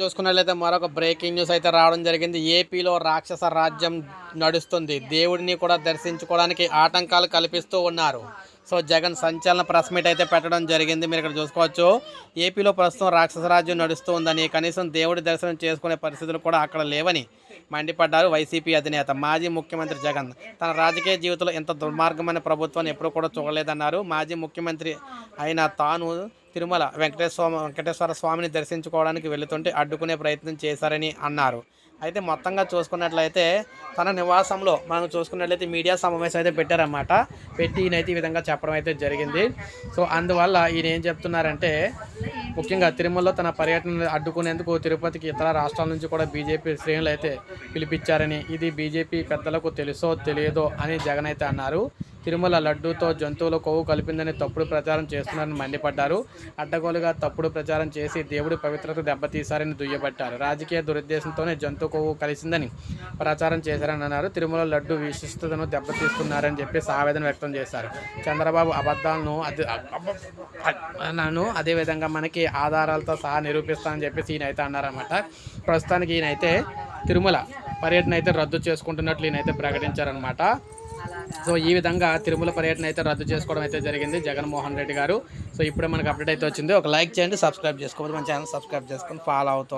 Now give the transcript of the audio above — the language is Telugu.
చూసుకున్నట్లయితే మరొక బ్రేకింగ్ న్యూస్ అయితే రావడం జరిగింది. ఏపీలో రాక్షస రాజ్యం నడుస్తుంది. దేవుడిని కూడా దర్శించుకోవడానికి ఆటంకాలు కల్పిస్తూ ఉన్నారు. సో జగన్ సంచలన ప్రెస్ మీట్ అయితే పెట్టడం జరిగింది. మీరు ఇక్కడ చూసుకోవచ్చు. ఏపీలో ప్రస్తుతం రాక్షసరాజ్యం నడుస్తూ ఉందని కనీసం దేవుడి దర్శనం చేసుకునే పరిస్థితులు కూడా అక్కడ లేవని మండిపడ్డారు వైసీపీ అధినేత. మాజీ ముఖ్యమంత్రి జగన్ తన రాజకీయ జీవితంలో ఇంత దుర్మార్గమైన ప్రభుత్వాన్ని ఎప్పుడూ కూడా చూడలేదన్నారు. మాజీ ముఖ్యమంత్రి అయిన తాను తిరుమల వెంకటేశ్వర వెంకటేశ్వర స్వామిని దర్శించుకోవడానికి వెళుతుంటే అడ్డుకునే ప్రయత్నం చేశారని అన్నారు. అయితే మొత్తంగా చూసుకున్నట్లయితే తన నివాసంలో మనం చూసుకున్నట్లయితే మీడియా సమావేశం అయితే పెట్టారన్నమాట. పెట్టి ఈయనైతే ఈ విధంగా చెప్పడం అయితే జరిగింది. సో అందువల్ల ఈయన ఏం చెప్తున్నారంటే ముఖ్యంగా తిరుమలలో తన పర్యటన అడ్డుకునేందుకు తిరుపతికి ఇతర రాష్ట్రాల నుంచి కూడా బీజేపీ శ్రేణులు అయితే పిలిపించారని ఇది బీజేపీ పెద్దలకు తెలుసో తెలియదో అని జగన్ అయితే అన్నారు. తిరుమల లడ్డూతో జంతువుల కొవ్వు కలిపిందని తప్పుడు ప్రచారం చేస్తున్నారని మండిపడ్డారు. అడ్డగోలుగా తప్పుడు ప్రచారం చేసి దేవుడి పవిత్రత దెబ్బతీశారని దుయ్యబట్టారు. రాజకీయ దురుద్దేశంతోనే జంతు కొవ్వు కలిసిందని ప్రచారం చేశారని అన్నారు. తిరుమల లడ్డు విశిష్టతను దెబ్బతీస్తున్నారని చెప్పి ఆవేదన వ్యక్తం చేశారు. చంద్రబాబు అబద్ధాలను అది అన్నాను అదేవిధంగా మనకి ఆధారాలతో సహా నిరూపిస్తానని చెప్పేసి ఈయన అయితే అన్నారన్నమాట. ప్రస్తుతానికి ఈయనైతే తిరుమల పర్యటన అయితే రద్దు చేసుకుంటున్నట్లు ఈయనైతే ప్రకటించారనమాట సో ఈ విధంగా తిరుమల పర్యటన అయితే రద్దు చేసుకోవడం అయితే జరిగింది జగన్మోహన్ రెడ్డి గారు. సో ఇప్పుడే మనకు అప్డేట్ అయితే వచ్చింది. ఒక లైక్ చేయండి సబ్స్క్రైబ్ చేసుకోవద్దు. మన ఛానల్ సబ్స్క్రైబ్ చేసుకొని ఫాలో అవుతూ